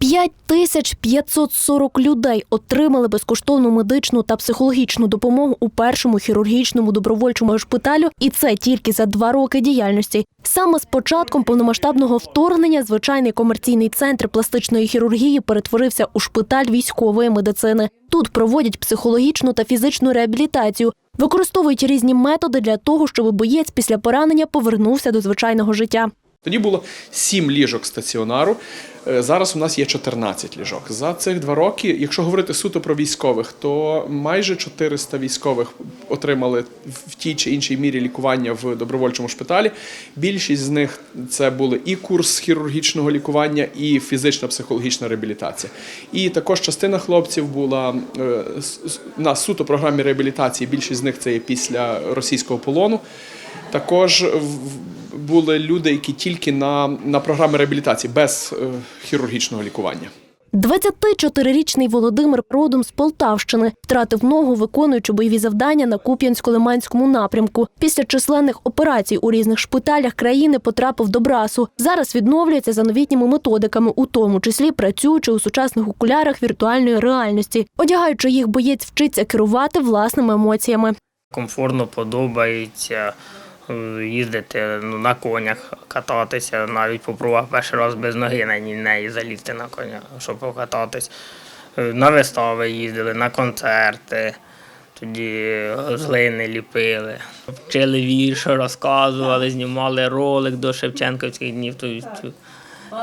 5540 людей отримали безкоштовну медичну та психологічну допомогу у першому хірургічному добровольчому шпиталю, і це тільки за два роки діяльності. Саме з початком повномасштабного вторгнення звичайний комерційний центр пластичної хірургії перетворився у шпиталь військової медицини. Тут проводять психологічну та фізичну реабілітацію, використовують різні методи для того, щоб боєць після поранення повернувся до звичайного життя. Тоді було 7 ліжок стаціонару. е, Зараз у нас є 14 ліжок. За цих два роки, якщо говорити суто про військових, то майже 400 військових отримали в тій чи іншій мірі лікування в добровольчому шпиталі. Більшість з них це були і курс хірургічного лікування, і фізична психологічна реабілітація. І також частина хлопців була е, на суто програмі реабілітації. Більшість з них це є після російського полону. Також в- були люди, які тільки на, на програмі реабілітації без е, хірургічного лікування. 24-річний Володимир родом з Полтавщини втратив ногу, виконуючи бойові завдання на Куп'янсько-Лиманському напрямку. Після численних операцій у різних шпиталях країни потрапив до брасу. Зараз відновлюється за новітніми методиками, у тому числі працюючи у сучасних окулярах віртуальної реальності. Одягаючи їх, боєць вчиться керувати власними емоціями. комфортно подобається їздити ну, на конях, кататися. Навіть попробував перший раз без ноги на неї залізти на коня, щоб покататись. Е, На вистави їздили, на концерти. Тоді глини ліпили. Вчили вірші, розказували, знімали ролик до Шевченківських днів. Тобто,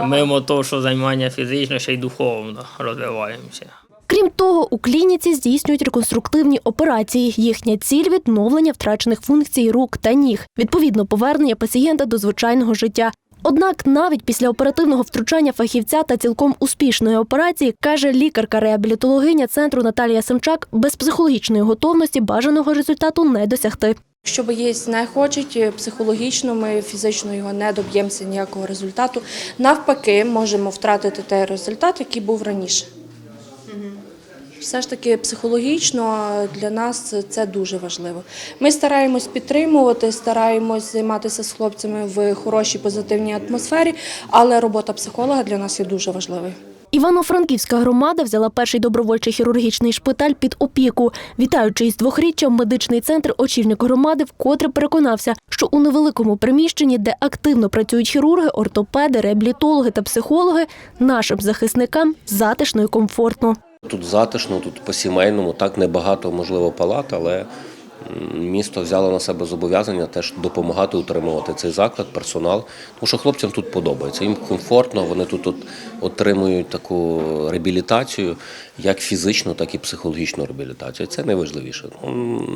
мимо того, що займання фізично, ще й духовно розвиваємося. Крім того, у клініці здійснюють реконструктивні операції. Їхня ціль відновлення втрачених функцій рук та ніг, відповідно, повернення пацієнта до звичайного життя. Однак навіть після оперативного втручання фахівця та цілком успішної операції каже лікарка-реабілітологиня центру Наталія Семчак, без психологічної готовності бажаного результату не досягти. Якщо боєць не хоче психологічно, ми фізично його не доб'ємося ніякого результату. Навпаки, можемо втратити той результат, який був раніше. Все ж таки психологічно для нас це дуже важливо. Ми стараємось підтримувати, стараємось займатися з хлопцями в хорошій позитивній атмосфері, але робота психолога для нас є дуже важливою. Івано-Франківська громада взяла перший добровольчий хірургічний шпиталь під опіку. Вітаючи із двохріччям, медичний центр очільник громади вкотре переконався, що у невеликому приміщенні, де активно працюють хірурги, ортопеди, реабілітологи та психологи, нашим захисникам затишно і комфортно. Тут затишно, тут по-сімейному, так небагато, можливо, палат, але місто взяло на себе зобов'язання теж допомагати утримувати цей заклад, персонал. Тому що хлопцям тут подобається. Їм комфортно, вони тут от отримують таку реабілітацію, як фізичну, так і психологічну реабілітацію. Це найважливіше.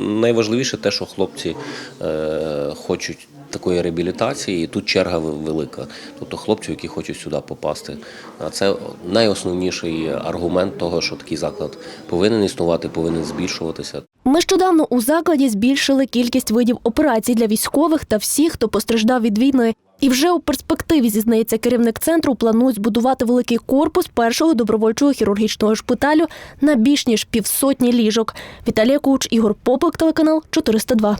Найважливіше те, що хлопці е, хочуть такої реабілітації, і тут черга велика. Тобто хлопців, які хочуть сюди попасти. А це найосновніший аргумент того, що такий заклад повинен існувати, повинен збільшуватися. Нещодавно у закладі збільшили кількість видів операцій для військових та всіх, хто постраждав від війни. І вже у перспективі, зізнається керівник центру, планують збудувати великий корпус першого добровольчого хірургічного шпиталю на більш ніж півсотні ліжок. Віталія Куч, Ігор Попик, телеканал 402.